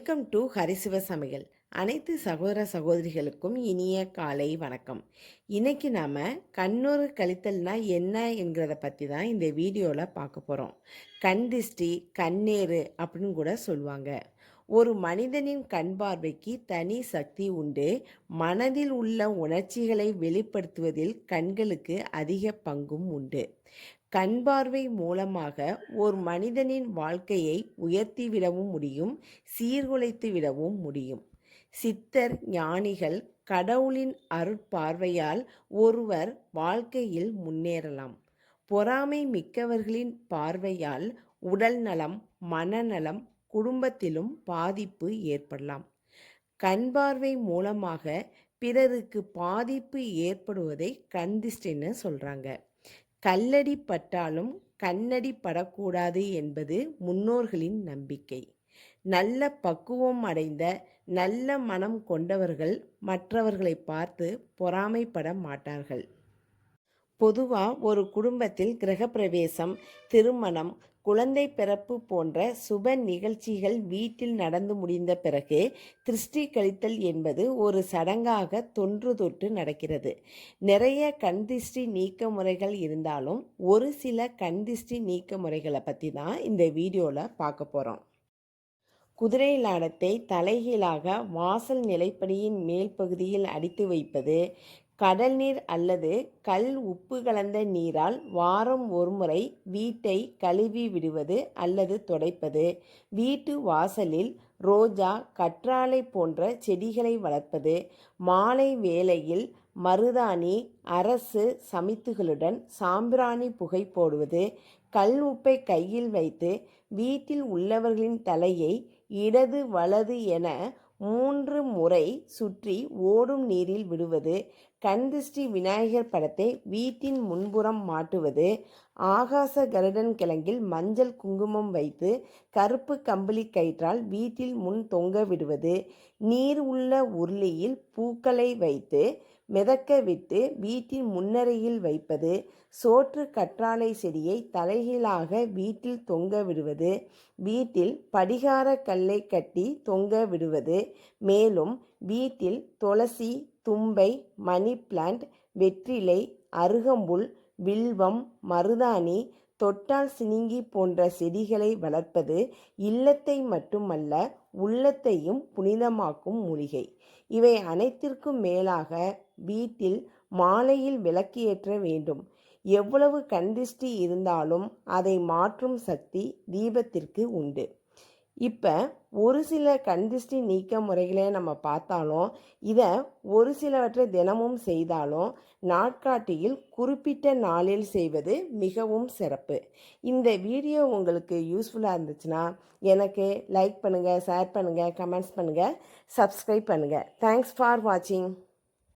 Welcome to ஹரிசிவ சமையல் அனைத்து சகோதர சகோதரிகளுக்கும் இனிய காலை வணக்கம். இன்னைக்கு நாம் கண்ணொரு கழித்தல்னா என்ன என்கிறத பற்றி தான் இந்த வீடியோவில் பார்க்க போகிறோம் கண் திஷ்டி கண்ணேறு அப்படின்னு கூட சொல்லுவாங்க. ஒரு மனிதனின் கண் பார்வைக்கு தனி சக்தி உண்டு. மனதில் உள்ள உணர்ச்சிகளை வெளிப்படுத்துவதில் கண்களுக்கு அதிக பங்கும் உண்டு. கண் பார்வை மூலமாக ஒரு மனிதனின் வாழ்க்கையை உயர்த்திவிடவும் முடியும் சீர்குலைத்து விடவும் முடியும். சித்தர் ஞானிகள் கடவுளின் அருட்பார்வையால் ஒருவர் வாழ்க்கையில் முன்னேறலாம். பொறாமை மிக்கவர்களின் பார்வையால் உடல் நலம் மனநலம் குடும்பத்திலும் பாதிப்பு ஏற்படலாம். கண் பார்வை மூலமாக பிறருக்கு பாதிப்பு ஏற்படுவதை கண்திஷ்டின்னு சொல்கிறாங்க கல்லடி பட்டாலும் கண்ணடி படக்கூடாது என்பது முன்னோர்களின் நம்பிக்கை. நல்ல பக்குவம் அடைந்த நல்ல மனம் கொண்டவர்கள் மற்றவர்களை பார்த்து பொறாமைப்பட மாட்டார்கள். பொதுவாக ஒரு குடும்பத்தில் கிரகப்பிரவேசம் திருமணம் குழந்தை பிறப்பு போன்ற சுப நிகழ்ச்சிகள் வீட்டில் நடந்து முடிந்த பிறகு திருஷ்டி கழித்தல் என்பது ஒரு சடங்காக தொன்று தொட்டு நடக்கிறது. நிறைய கண் திருஷ்டி நீக்க முறைகள் இருந்தாலும் ஒரு சில கண் திருஷ்டி நீக்க முறைகளை பற்றி தான் இந்த வீடியோவில் பார்க்க போகிறோம் குதிரை லாடத்தை தலைகீழாக வாசல் நிலைப்படியின் மேல் பகுதியில் அடித்து வைப்பது கடல் நீர் அல்லது கல் உப்பு கலந்த நீரால் வாரம் ஒருமுறை வீட்டை கழுவி விடுவது அல்லது துடைப்பது. வீட்டு வாசலில் ரோஜா கற்றாழை போன்ற செடிகளை வளர்ப்பது. மாலை வேளையில் மருதாணி அரசு சமித்துகளுடன் சாம்பிராணி புகை போடுவது. கல் உப்பை கையில் வைத்து வீட்டில் உள்ளவர்களின் தலையை இடது வலது என மூன்று முறை சுற்றி ஓடும் நீரில் விடுவது கண்திஷ்டி விநாயகர் படத்தை வீட்டின் முன்புறம் மாட்டுவது ஆகாச கருடன் கிழங்கில் மஞ்சள் குங்குமம் வைத்து கருப்பு கம்பளி கயிற்றால் வீட்டில் முன் தொங்க விடுவது நீர் உள்ள உருளியில் பூக்களை வைத்து மிதக்க விட்டு வீட்டின் முன்னரையில் வைப்பது சோற்று கற்றாழை செடியை தலைகீழாக வீட்டில் தொங்க விடுவது வீட்டில் படிகார கல்லை கட்டி தொங்க விடுவது மேலும் வீட்டில் துளசி தும்பை மணி பிளான்ட் வெற்றிலை அருகம்புல் வில்வம் மருதாணி தொட்டால் சினிங்கி போன்ற செடிகளை வளர்ப்பது இல்லத்தை மட்டுமல்ல உள்ளத்தையும் புனிதமாக்கும் மூலிகை. இவை அனைத்திற்கும் மேலாக வீட்டில் மாலையில் விளக்கு ஏற்ற வேண்டும். எவ்வளவு கண்டிஷ்டி இருந்தாலும் அதை மாற்றும் சக்தி தீபத்திற்கு உண்டு. இப்போ ஒரு சில கண்திஷ்டி நீக்க முறைகளை நம்ம பார்த்தாலும் இதை ஒரு சிலவற்றை தினமும் செய்தாலும் நாட்காட்டியில் குறிப்பிட்ட நாளில் செய்வது மிகவும் சிறப்பு. இந்த வீடியோ உங்களுக்கு யூஸ்ஃபுல்லாக இருந்துச்சுன்னா எனக்கு லைக் பண்ணுங்கள் ஷேர் பண்ணுங்கள் கமெண்ட்ஸ் பண்ணுங்கள் சப்ஸ்கிரைப் பண்ணுங்கள் தேங்க்ஸ் ஃபார் வாட்சிங்